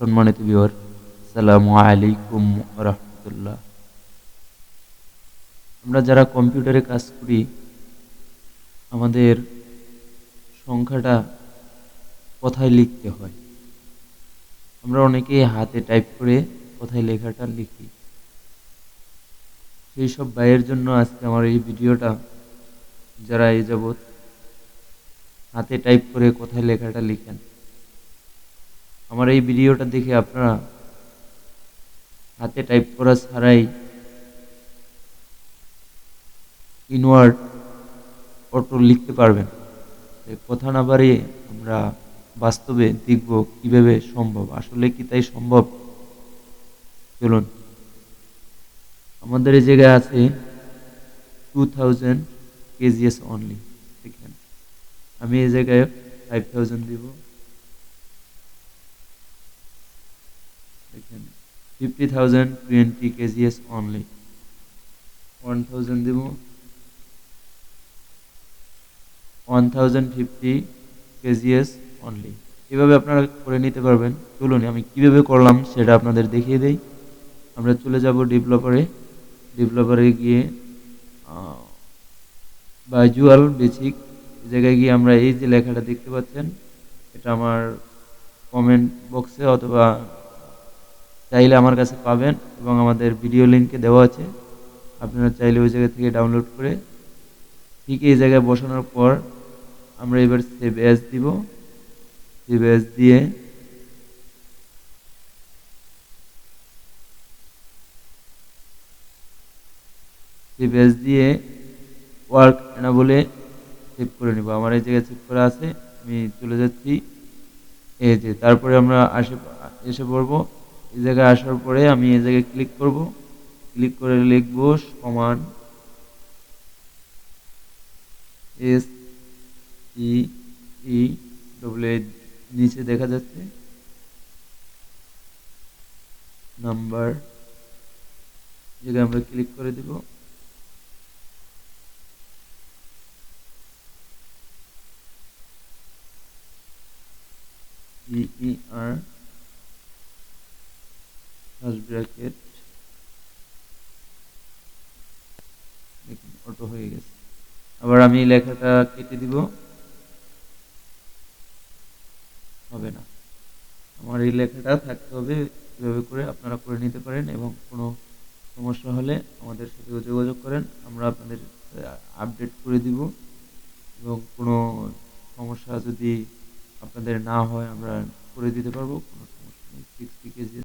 সম্মানিত বিওর সালামু আলাইকুম রহমতুল্লাহ আমরা যারা কম্পিউটারে কাজ করি, আমাদের সংখ্যাটা কথায় লিখতে হয়? আমরা অনেকেই হাতে টাইপ করে কথায় লেখাটা লিখি। সেই সব ভাইয়ের জন্য আজকে আমার এই ভিডিওটা, যারা এই যাবৎ হাতে টাইপ করে কোথায় লেখাটা লিখেন আমার এই ভিডিওটা দেখে আপনারা হাতে টাইপ করা ছাড়াই ইনওয়ার্ড অটো লিখতে পারবেন। কথা না বাড়িয়ে আমরা বাস্তবে দেখব কীভাবে সম্ভব। আসলে কি তাই সম্ভব? চলুন। আমাদের এই জায়গায় আছে টু থাউজেন্ড কেজিএস অনলি দেখেন আমি এই জায়গায় ফাইভ থাউজেন্ড দিব। Fifty thousand 50,000 20 kgs only. 1000 দেব ফিফটি কেজিএস অনলি এভাবে আপনারা করে নিতে পারবেন। চলুন আমি কীভাবে করলাম সেটা আপনাদের দেখিয়ে দেই। আমরা চলে যাব ডেভেলপারে ডেভেলপারে গিয়ে ভাইজুয়াল বেসিক জায়গায় গিয়ে আমরা এই যে লেখাটা দেখতে পাচ্ছেন এটা আমার কমেন্ট বক্সে অথবা চাইলে আমার কাছে পাবেন এবং আমাদের ভিডিও লিঙ্কে দেওয়া আছে। আপনারা চাইলে ওই জায়গা থেকে ডাউনলোড করে ঠিক এই জায়গায় বসানোর পর আমরা এবার সেভ অ্যাজ দিব। সেভ অ্যাজ দিয়ে সেভ অ্যাজ দিয়ে ওয়ার্ক না বলে সেভ করে নিব। আমার এই জায়গায় সেভ করা আছে, আমি চলে যাচ্ছি। এই যে, তারপরে আমরা আসে, এসে পড়ব। এই জায়গায় আসার পরে আমি এই জায়গায় ক্লিক করব। ক্লিক করে লিখব সমান এস ই ই ডবল নিচে দেখা যাচ্ছে। নাম্বার জায়গায় আমরা ক্লিক করে দিব। ই আর ব্র্যাকেট অটো হয়ে গেছে। আবার আমি লেখাটা কেটে দিব। হবে না। আমার এই লেখাটা থাকতে হবে এভাবে করে আপনারা করে নিতে পারেন এবং কোনো সমস্যা হলে আমাদের সাথে যোগাযোগ করেন। আমরা আপনাদের আপডেট করে দিব। এবং কোনো সমস্যা যদি আপনাদের না হয়, আমরা করে দিতে পারব। কোনো